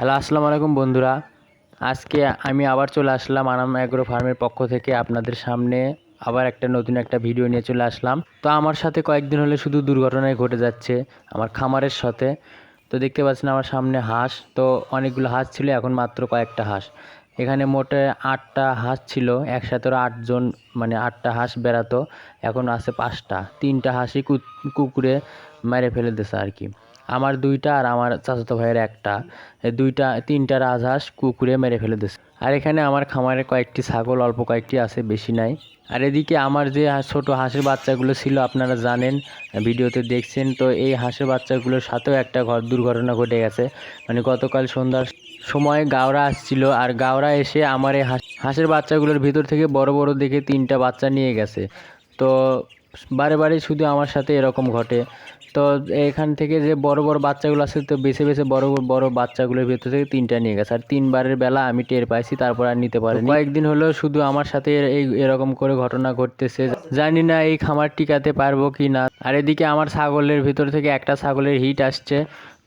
Hello, আসসালামু আলাইকুম বন্ধুরা। আজকে আমি আবার চলে আসলাম আনাম অ্যাগ্রো ফার্মের পক্ষ থেকে আপনাদের সামনে। আবার একটা নতুন একটা ভিডিও নিয়ে চলে আসলাম। তো আমার সাথে কয়েকদিন হলে শুধু দুর্ঘটনায় ঘটে যাচ্ছে, আমার খামারের সাথে। তো দেখতে পাচ্ছেন আমার সামনে হাঁস, তো অনেকগুলো হাঁস ছিল, এখন মাত্র কয়েকটা হাঁস। এখানে মোটে আটটা হাঁস ছিল, একসাথে আটজন মানে আটটা হাঁস বেড়াতো, এখন আছে পাঁচটা। তিনটা হাঁসই কুকুরে মেরে ফেলে দিয়েছে আর কি। আমার দুইটা আর আমার চাচাতো ভাইয়ের একটা। দুইটা, তিনটা রাজহাঁস কুকুরে মেরে ফেলে দিয়েছে আর এখানে আমার খামারে কয়েকটি ছাগল, অল্প কয়েকটি আছে, বেশি নাই। আর এদিকে আমার যে ছোট হাঁসের বাচ্চাগুলো ছিল, আপনারা জানেন, ভিডিওতে দেখছেন, তো এই হাঁসের বাচ্চাগুলোর সাথেও একটা ঘর দুর্ঘটনা ঘটে গেছে। মানে গতকাল সন্ধ্যার সময় গাওরা আসছিল, আর গাওরা এসে আমার এই হাঁস- হাঁসের বাচ্চাগুলোর ভিতর থেকে বড় বড় দেখে তিনটা বাচ্চা নিয়ে গেছে। তো বারে বারে শুধু আমার সাথে এরকম ঘটে। তো এখান থেকে যে বড় বড় বাচ্চাগুলো আছে, তো বেছে বেছে বড় বড় বাচ্চাগুলোর ভিতর থেকে তিনটা নিয়ে গেছে। আর তিনবারের বেলা আমি টের পাইছি, তারপর আর নিতে পারিনি। কয়েকদিন হলো শুধু আমার সাথে এই এরকম করে ঘটনা ঘটতেছে। জানি না এই খামার টিকাতে পারব কি না আর এদিকে আমার ছাগলের ভিতর থেকে একটা ছাগলের হিট আসছে।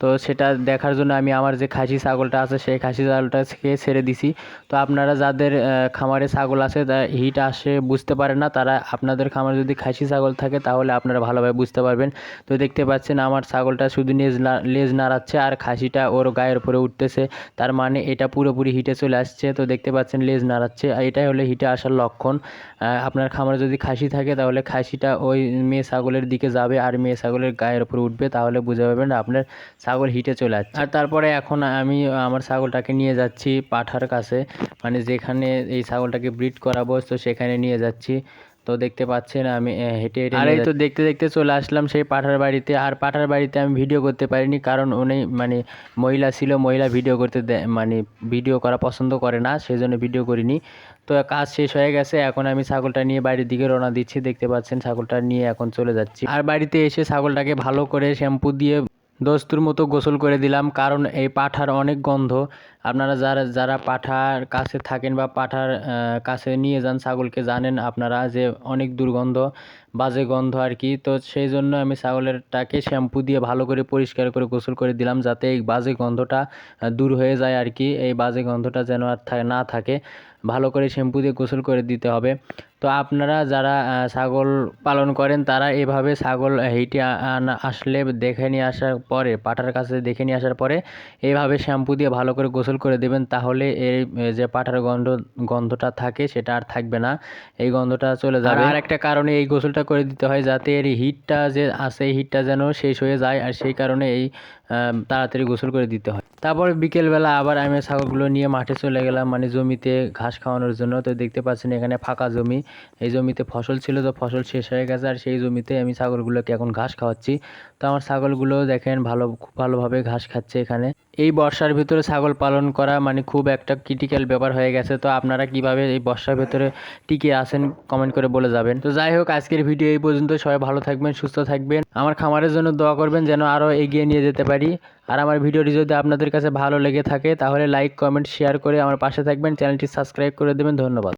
তো সেটা দেখার জন্য আমি আমার যে খাসি ছাগলটা আছে, সেই খাসি ছাগলটাকে ছেড়ে দিছি। তো আপনারা যাদের খামারে ছাগল আছে, তা হিট আসে বুঝতে পারে না, তারা আপনাদের খামারে যদি খাসি ছাগল থাকে, তাহলে আপনারা ভালোভাবে বুঝতে পারবেন। তো দেখতে পাচ্ছেন আমার ছাগলটা শুধু লেজ না, লেজ নাড়াচ্ছে আর খাসিটা ওর গায়ের উপরে উঠতেছে। তার মানে এটা পুরোপুরি হিটে চলে আসছে। তো দেখতে পাচ্ছেন লেজ নাড়াচ্ছে। আর এটাই হলো হিটে আসার লক্ষণ। আপনার খামারে যদি খাসি থাকে, তাহলে খাসিটা ওই মেয়ে ছাগলের দিকে যাবে আর মেয়ে ছাগলের গায়ের উপরে উঠবে, তাহলে বুঝে পারবেন আপনার ছাগল হিটে চলে যাচ্ছে আর তারপরে এখন আমি আমার ছাগলটাকে নিয়ে যাচ্ছি পাঠার কাছে। মানে যেখানে এই ছাগলটাকে ব্রিড করাবো তো সেখানে নিয়ে যাচ্ছি। তো দেখতে পাচ্ছেন আমি হেঁটে হেঁটে আর এই তো দেখতে দেখতে চলে আসলাম সেই পাঠার বাড়িতে। আর পাঠার বাড়িতে আমি ভিডিও করতে পারিনি কারণ উনি মানে মহিলা ছিল মহিলা ভিডিও করতে দে- মানে ভিডিও করা পছন্দ করে না সেই জন্য ভিডিও করিনি। তো কাজ শেষ হয়ে গেছে এখন আমি ছাগলটা নিয়ে বাড়ির দিকে রওনা দিচ্ছি। দেখতে পাচ্ছেন ছাগলটা নিয়ে এখন চলে যাচ্ছি। আর বাড়িতে এসে ছাগলটাকে ভালো করে শ্যাম্পু দিয়ে দস্তুর মতো গোসল করে দিলাম কারণ এই পাঠার অনেক গন্ধ। আপনারা যারা যারা পাঠার কাছে থাকেন বা পাঠার কাছে নিয়ে যান ছাগলকে, জানেন আপনারা যে অনেক দুর্গন্ধ, বাজে গন্ধ আর কি। তো সেই জন্য আমি ছাগলেরটাকে শ্যাম্পু দিয়ে ভালো করে পরিষ্কার করে গোসল করে দিলাম যাতে এই বাজে গন্ধটা দূর হয়ে যায় আর কি। এই বাজে গন্ধটা যেন আর না থাকে। ভালো করে শ্যাম্পু দিয়ে গোসল করে দিতে হবে। তো আপনারা যারা ছাগল পালন করেন, তারা এভাবে ছাগল হেঁটে আসলে দেখে নিয়ে আসার পরে, পাঠার কাছে দেখে নিয়ে আসার পরে, এভাবে শ্যাম্পু দিয়ে ভালো করে গোসল করে দেবেন তাহলে এই যে পাঠার গন্ধ গন্ধটা থাকে সেটা আর থাকবে না। এই গন্ধটা চলে যাবে। আর একটা কারণে এই গোসলটা করে দিতে হয় যাতে এর হিটটা যে আছে হিটটা যেন শেষ হয়ে যায় আর সেই কারণে এই তাড়াতাড়ি গোসল করে দিতে হয়। তারপর বিকেলবেলা আবার আমি ছাগলগুলো নিয়ে মাঠে চলে গেলাম মানে জমিতে ঘাস খাওয়ানোর জন্য। তো দেখতে পাচ্ছেন এখানে ফাঁকা জমি। এই জমিতে ফসল ছিল তো ফসল শেষ হয়ে গেছে, আর সেই জমিতে আমি ছাগলগুলোকে এখন ঘাস খাওয়াচ্ছি। তো আমার ছাগলগুলো দেখেন ভালো, খুব ভালোভাবে ঘাস খাচ্ছে এখানে। এই বর্ষার ভিতরে ছাগল পালন করা মানে খুব একটা ক্রিটিক্যাল ব্যাপার হয়ে গেছে। তো আপনারা কীভাবে এই বর্ষার ভিতরে টিকে আছেন কমেন্ট করে বলে যাবেন। তো যাই হোক, আজকের ভিডিও এই পর্যন্ত। সবাই ভালো থাকবেন, সুস্থ থাকবেন। আমার খামারের জন্য দোয়া করবেন যেন আরও এগিয়ে নিয়ে যেতে পারি। আর আমার ভিডিওটি যদি আপনাদের কাছে ভালো লেগে থাকে, তাহলে লাইক কমেন্ট শেয়ার করে আমার পাশে থাকবেন। চ্যানেলটি সাবস্ক্রাইব করে দেবেন। ধন্যবাদ।